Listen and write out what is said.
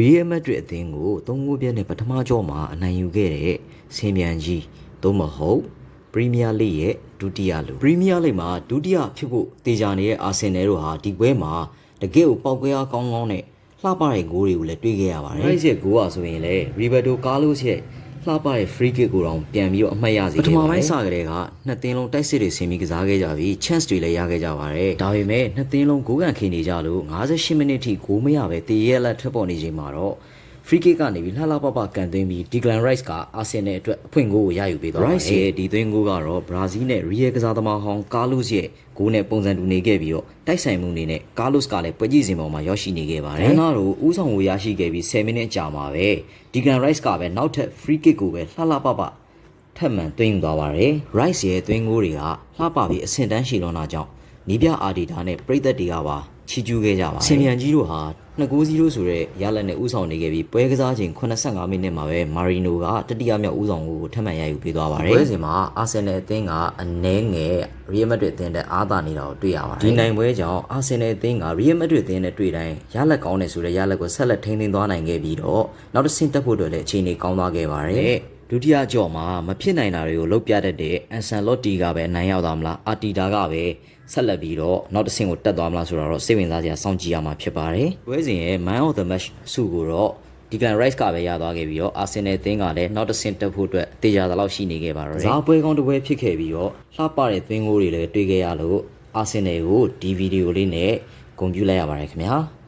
Real Madrid အသင်းကို၃ဂိုးပြည့်နဲ့ပထမကြောမှာအနိုင်ယူခဲ့တဲ့ဆင်မြန်ကြီးသို့မဟုတ် Premier League ရဲ့ဒုတိယလူ Premier League မှာဒုတိယဖြစ်ဖို့တေချာနေတဲ့အာဆင်နယ်တို့ဟာဒီပွဲမှာတကယ့်ကိုပောက်ကွဲအားကောင်းကောင်းနဲ့လှပတဲ့ဂိုးတွေကိုလည်းတွေ့ခဲ့ရပါတယ်။ Rice ရဲ့ဂိုးอ่ะဆိုရင်လည်း Roberto Carlos ရဲ့ လှပတဲ့ free kick ကိုတော့ပြန်ပြီးတော့အမှတ်ရစေခဲ့ပါတယ်။ပထမပိုင်းစကတည်းကနှစ်သင်းလုံးတိုက်စစ်တွေဆင်ပြီးကစားခဲ့ကြပြီး chance တွေလည်းရခဲ့ကြပါတယ်။ဒါပေမဲ့နှစ်သင်းလုံးဂိုးကန်ခေနေကြလို့58မိနစ်ထိဂိုးမရပဲတည်ရဲလက်ထွက်ပေါ်နေချိန်မှာတော့ free kick ကနေပြီးလှလှပပကန်သွင်းပြီး Declan Rice ကအာဆင်နယ်အတွက်အဖွင့်ဂိုးကိုရယူပေးသွားပါတယ်။ Rice ရဲ့ဒီသွင်းဂိုးကတော့ Brazil နဲ့ Real ကစားသမားဟောင်း Carlos ရဲ့ဂိုးနဲ့ပုံစံတူနေခဲ့ပြီးတော့တိုက်ဆိုင်မှုအနေနဲ့ Carlos ကလည်းပွဲကြည့်စင်ပေါ်မှာရောက်ရှိနေခဲ့ပါတယ်။ရန်နာတို့ဥဆောင်ကိုရရှိခဲ့ပြီး10မိနစ်ကြာမှာပဲ Declan Rice ကပဲနောက်ထပ် free kick ကိုပဲလှလှပပထပ်မံသွင်းယူသွားပါတယ်။ Rice ရဲ့သွင်းဂိုးတွေကလှပပြီးအဆင့်တန်းရှိလွန်တာကြောင့်နီးပြအာဒီတာနဲ့ပရိသတ်တွေကပါ ချီးကျူးခဲ့ကြပါတယ်။ဆင်မြန်ကြီးတို့ဟာ2-0ဆိုတဲ့ရလက်နဲ့ဥဆောင်နေခဲ့ပြီးပွဲကစားချိန်85မိနစ်မှာပဲမာရီနိုကတတိယမြောက်ဥဆောင်ကိုထပ်မံရယူပေးသွားပါတယ်။ပွဲစဉ်မှာအာဆင်နယ်အသင်းကအနည်းငယ်ရီယယ်မက်ဒရစ်အသင်းတဲ့အားသာနေတာကိုတွေ့ရပါတယ်။ဒီနိုင်ပွဲကြောင့်အာဆင်နယ်အသင်းကရီယယ်မက်ဒရစ်အသင်းနဲ့တွေ့တိုင်းရလက်ကောင်းတယ်ဆိုတဲ့ရလက်ကိုဆက်လက်ထိန်းသိမ်းသွားနိုင်ခဲ့ပြီးတော့နောက်တစ်ဆင့်တက်ဖို့အတွက်လည်းအခြေအနေကောင်းသွားခဲ့ပါတယ်။ ဒုတိယကြော့မှာမဖြစ်နိုင်တာတွေကိုလုပ်ပြတတ်တဲ့အန်ဆန်လော့တီကပဲနိုင်ရောက်သွားမလားအာတီတာကပဲဆက်လက်ပြီးတော့နောက်တစ်ဆင့်ကိုတက်သွားမလားဆိုတော့စိတ်ဝင်စားစရာစောင့်ကြည့်ရမှာဖြစ်ပါတယ်။ပွဲစဉ်ရဲ့ Man of the Match ဆုကိုတော့ဒီကန် Rice ကပဲရသွားခဲ့ပြီးတော့ Arsenal အသင်းကလည်းနောက်တစ်ဆင့်တက်ဖို့အတွက်တေချာသလောက်ရှိနေခဲ့ပါတော့တယ်။စားပွဲကောင်းတစ်ပွဲဖြစ်ခဲ့ပြီးတော့လှပတဲ့သွင်းဂိုးတွေလည်းတွေ့ခဲ့ရလို့ Arsenal ကိုဒီဗီဒီယိုလေးနဲ့ဂုဏ်ပြုလိုက်ရပါတယ်ခင်ဗျာ။